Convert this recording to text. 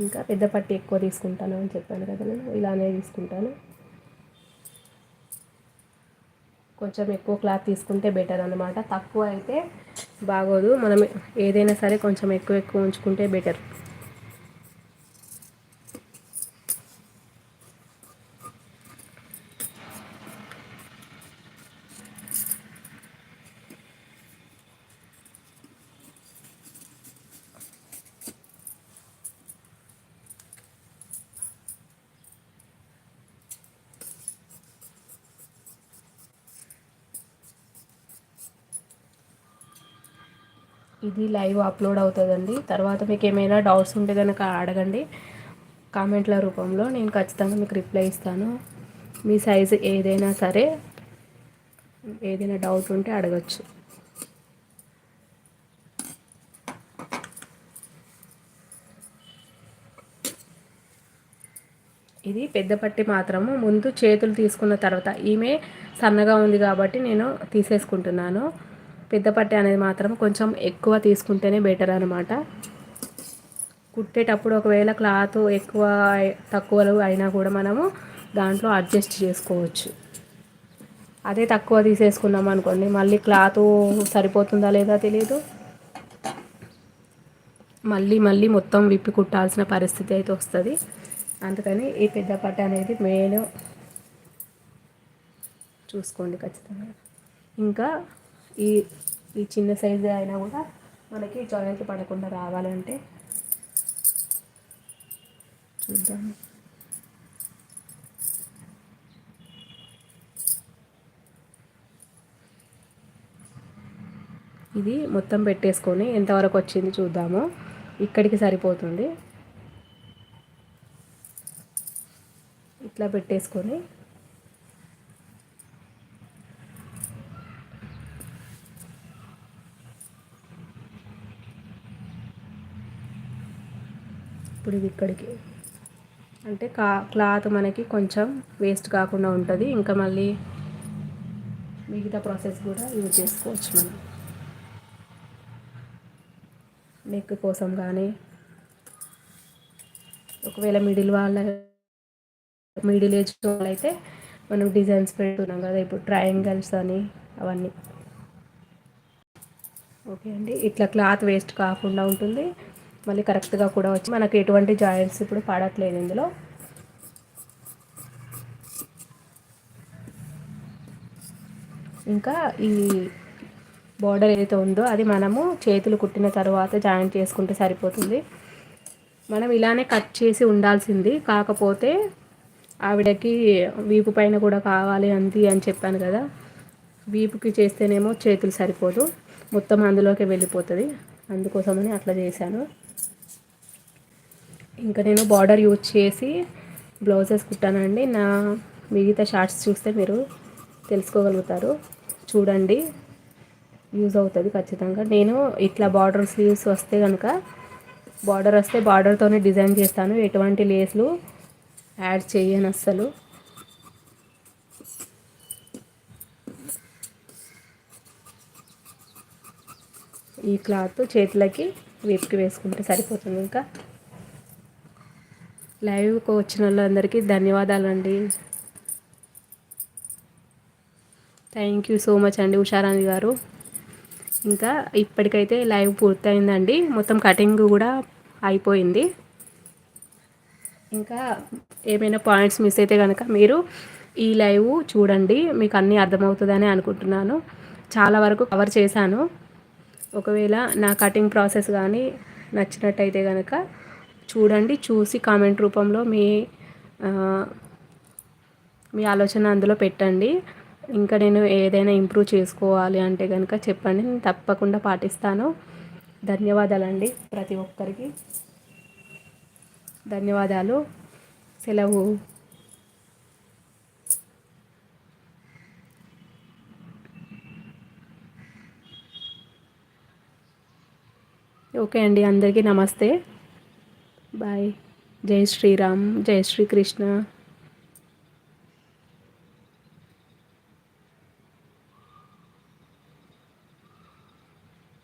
ఇంకా పెద్ద పట్టి ఎక్కువ తీసుకుంటాను అని చెప్పాను కదా నేను. ఇలానే తీసుకుంటాను. కొంచెం ఎక్కువ క్లాత్ తీసుకుంటే బెటర్ అనమాట తక్కువ అయితే బాగోదు. మనం ఏదైనా సరే కొంచెం ఎక్కువ ఎక్కువ ఉంచుకుంటే బెటర్. ఇది లైవ్ అప్లోడ్ అవుతుందండి. తర్వాత మీకు ఏమైనా డౌట్స్ ఉంటే కనుక అడగండి. కామెంట్ల రూపంలో నేను ఖచ్చితంగా మీకు రిప్లై ఇస్తాను. మీ సైజు ఏదైనా సరే ఏదైనా డౌట్ ఉంటే అడగచ్చు. ఇది పెద్ద పట్టి మాత్రము. ముందు చేతులు తీసుకున్న తర్వాత ఈమె సన్నగా ఉంది కాబట్టి నేను తీసేసుకుంటున్నాను. పెద్ద పట్టె అనేది మాత్రం కొంచెం ఎక్కువ తీసుకుంటేనే బెటర్ అనమాట కుట్టేటప్పుడు ఒకవేళ క్లాత్ ఎక్కువ తక్కువలు అయినా కూడా మనము దాంట్లో అడ్జస్ట్ చేసుకోవచ్చు. అదే తక్కువ తీసేసుకున్నాం అనుకోండి మళ్ళీ క్లాత్ సరిపోతుందా లేదా తెలియదు మళ్ళీ మళ్ళీ మొత్తం విప్పి కుట్టాల్సిన పరిస్థితి అయితే వస్తుంది. అందుకని ఈ పెద్ద పట్ట అనేది మెయిన్ చూసుకోండి ఖచ్చితంగా. ఇంకా ఈ ఈ చిన్న సైజు అయినా కూడా మనకి జాయింట్లు పడకుండా రావాలంటే చూద్దాం. ఇది మొత్తం పెట్టేసుకొని ఎంతవరకు వచ్చింది చూద్దాము. ఇక్కడికి సరిపోతుంది. ఇట్లా పెట్టేసుకొని ఇప్పుడు ఇది ఇక్కడికి. అంటే కా క్లాత్ మనకి కొంచెం వేస్ట్ కాకుండా ఉంటుంది. ఇంకా మళ్ళీ మిగతా ప్రాసెస్ కూడా యూజ్ చేసుకోవచ్చు మనం. నెక్ కోసం కానీ ఒకవేళ మిడిల్ వాళ్ళ మిడిల్ ఏజ్ వాళ్ళైతే మనం డిజైన్స్ పెడుతున్నాం కదా ఇప్పుడు ట్రయాంగిల్స్ అని అవన్నీ. ఓకే అండి. ఇట్లా క్లాత్ వేస్ట్ కాకుండా ఉంటుంది. మళ్ళీ కరెక్ట్గా కూడా వచ్చి మనకు ఎటువంటి జాయింట్స్ ఇప్పుడు పాడట్లేదు ఇందులో. ఇంకా ఈ బార్డర్ ఏదైతే ఉందో అది మనము చేతులు కుట్టిన తర్వాత జాయింట్ చేసుకుంటే సరిపోతుంది. మనం ఇలానే కట్ చేసి ఉండాల్సింది. కాకపోతే ఆవిడకి వీపు పైన కూడా కావాలి అంది అని చెప్పాను కదా. వీపుకి చేస్తేనేమో చేతులు సరిపోదు. మొత్తం అందులోకి వెళ్ళిపోతుంది. అందుకోసమని అట్లా చేశాను. ఇంకా నేను బార్డర్ యూజ్ చేసి బ్లౌజెస్ కుట్టానండి. నా మిగతా షార్ట్స్ చూస్తే మీరు తెలుసుకోగలుగుతారు. చూడండి యూజ్ అవుతుంది ఖచ్చితంగా. నేను ఇట్లా బార్డర్ స్లీవ్స్ వస్తే కనుక బార్డర్ వస్తే బార్డర్తోనే డిజైన్ చేస్తాను. ఎటువంటి లేస్లు యాడ్ చేయను అస్సలు. ఈ క్లాత్ చేతులకి వీపుకి వేసుకుంటే సరిపోతుంది ఇంకా. లైవ్కి వచ్చిన వాళ్ళందరికీ ధన్యవాదాలండి. థ్యాంక్ యూ సో మచ్ అండి ఉషారాణి గారు. ఇంకా ఇప్పటికైతే లైవ్ పూర్తయిందండి. మొత్తం కటింగ్ కూడా అయిపోయింది. ఇంకా ఏమైనా పాయింట్స్ మిస్ అయితే కనుక మీరు ఈ లైవ్ చూడండి. మీకు అన్నీ అర్థమవుతుందని అనుకుంటున్నాను. చాలా వరకు కవర్ చేశాను. ఒకవేళ నా కటింగ్ ప్రాసెస్ కానీ నచ్చినట్టయితే కనుక చూడండి చూసి కామెంట్ రూపంలో మీ మీ ఆలోచన అందులో పెట్టండి. ఇంకా నేను ఏదైనా ఇంప్రూవ్ చేసుకోవాలి అంటే కనుక చెప్పండి నేను తప్పకుండా పాటిస్తాను. ధన్యవాదాలండి ప్రతి ఒక్కరికి. ధన్యవాదాలు. సెలవు. ఓకే అండి అందరికీ నమస్తే. బాయ్ జై శ్రీరామ్ జై శ్రీకృష్ణ